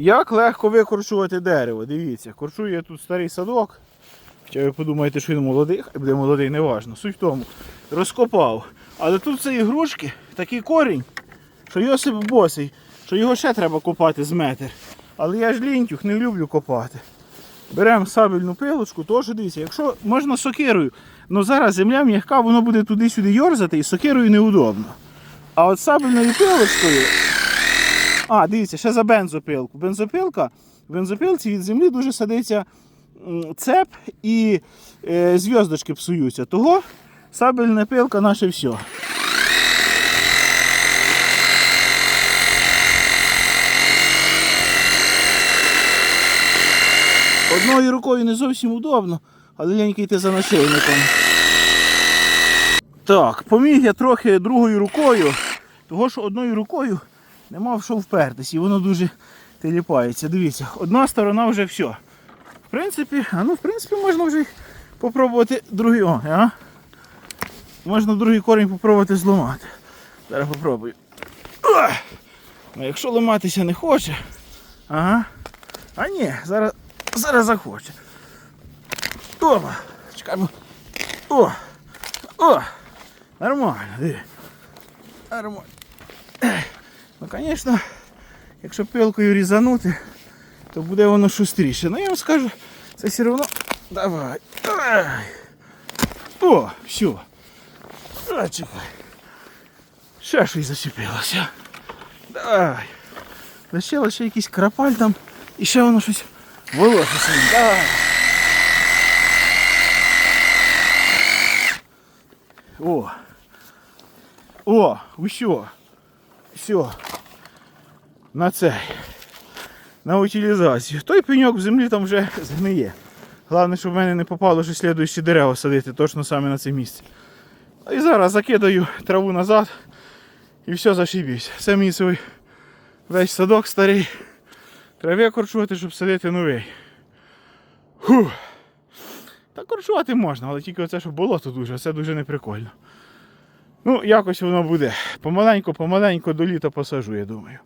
Як легко викорчувати дерево, дивіться, корчую я тут старий садок. Хоча ви подумаєте, що він молодий, хай буде молодий, неважно. Суть в тому, розкопав. Але тут це ігрушки, такий корінь, що Йосип босий, що його ще треба копати з метр. Але я ж лінтюх, не люблю копати. Беремо сабельну пилочку, теж дивіться, якщо можна сокирою, але зараз земля м'яка, воно буде туди-сюди йорзати і сокирою неудобно. А от сабельною пилочкою. А, дивіться, ще за бензопилку. Бензопилка, в бензопилці від землі дуже садиться цеп і е, зв'язочки псуються. Того сабельна пилка наше все. Одною рукою не зовсім удобно, але ляньки йти за нашильником. Так, поміг я трохи другою рукою, того що одною рукою не мав що впертись, і воно дуже теліпається. Дивіться, одна сторона вже все. В принципі, а ну в принципі можна вже й попробувати другий. О, а? Можна другий корінь попробувати зламати. Зараз попробую. А якщо ламатися не хоче. Ага. А ні, зараз, зараз захоче. Опа! Чекаємо. О! О! Нормально, диви. Нормально. Ех. Ну, звісно, якщо пилкою різанути, то буде воно шустріше. Ну я вам скажу, це все одно. Давай. Ай. О, все. А, чекай. Ще щось зачепилося. Давай. Лишило ще якийсь крапаль там і ще воно щось волоситься. Давай. О. О, усьо. Все. На цей. На утилізацію. Той пеньок в землі там вже згниє. Головне, щоб в мене не попало ще слідуючі дерева садити точно саме на це місце. І зараз закидаю траву назад і все зашибісь. Це мій свій весь садок старий. Треба корчувати, щоб садити новий. Фух. Та корчувати можна, але тільки оце, що болото дуже, це дуже неприкольно. Ну, якось воно буде. Помаленьку, помаленьку до літа посажу, я думаю.